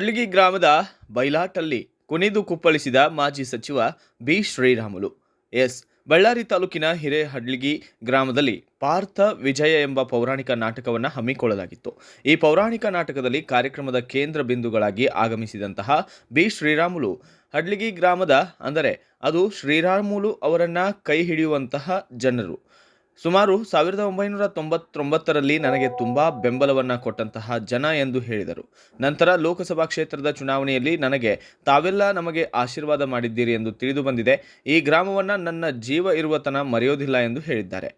ಹಡ್ಲಿಗಿ ಗ್ರಾಮದ ಬೈಲಾಟಲ್ಲಿ ಕುಣಿದು ಕುಪ್ಪಳಿಸಿದ ಮಾಜಿ ಸಚಿವ ಬಿ. ಶ್ರೀರಾಮುಲು. ಎಸ್. ಬಳ್ಳಾರಿ ತಾಲೂಕಿನ ಹಿರೇಹಡ್ಲಿಗಿ ಗ್ರಾಮದಲ್ಲಿ ಪಾರ್ಥ ವಿಜಯ ಎಂಬ ಪೌರಾಣಿಕ ನಾಟಕವನ್ನು ಹಮ್ಮಿಕೊಳ್ಳಲಾಗಿತ್ತು. ಈ ಪೌರಾಣಿಕ ನಾಟಕದಲ್ಲಿ ಕಾರ್ಯಕ್ರಮದ ಕೇಂದ್ರ ಬಿಂದುಗಳಾಗಿ ಆಗಮಿಸಿದಂತಹ ಬಿ. ಶ್ರೀರಾಮುಲು, ಹಡ್ಲಿಗಿ ಗ್ರಾಮದ ಅಂದರೆ ಅದು ಶ್ರೀರಾಮುಲು ಅವರನ್ನು ಕೈ ಹಿಡಿಯುವಂತಹ ಜನರು. ಸುಮಾರು ಸಾವಿರದ ಒಂಬೈನೂರ ತೊಂಬತ್ತೊಂಬತ್ತರಲ್ಲಿ ನನಗೆ ತುಂಬಾ ಬೆಂಬಲವನ್ನ ಕೊಟ್ಟಂತಹ ಜನ ಎಂದು ಹೇಳಿದರು. ನಂತರ ಲೋಕಸಭಾ ಕ್ಷೇತ್ರದ ಚುನಾವಣೆಯಲ್ಲಿ ನನಗೆ ತಾವೆಲ್ಲ ನಮಗೆ ಆಶೀರ್ವಾದ ಮಾಡಿದ್ದೀರಿ ಎಂದು ತಿಳಿದು ಬಂದಿದೆ. ಈ ಗ್ರಾಮವನ್ನು ನನ್ನ ಜೀವ ಇರುವ ತನ ಮರೆಯೋದಿಲ್ಲ ಎಂದು ಹೇಳಿದ್ದಾರೆ.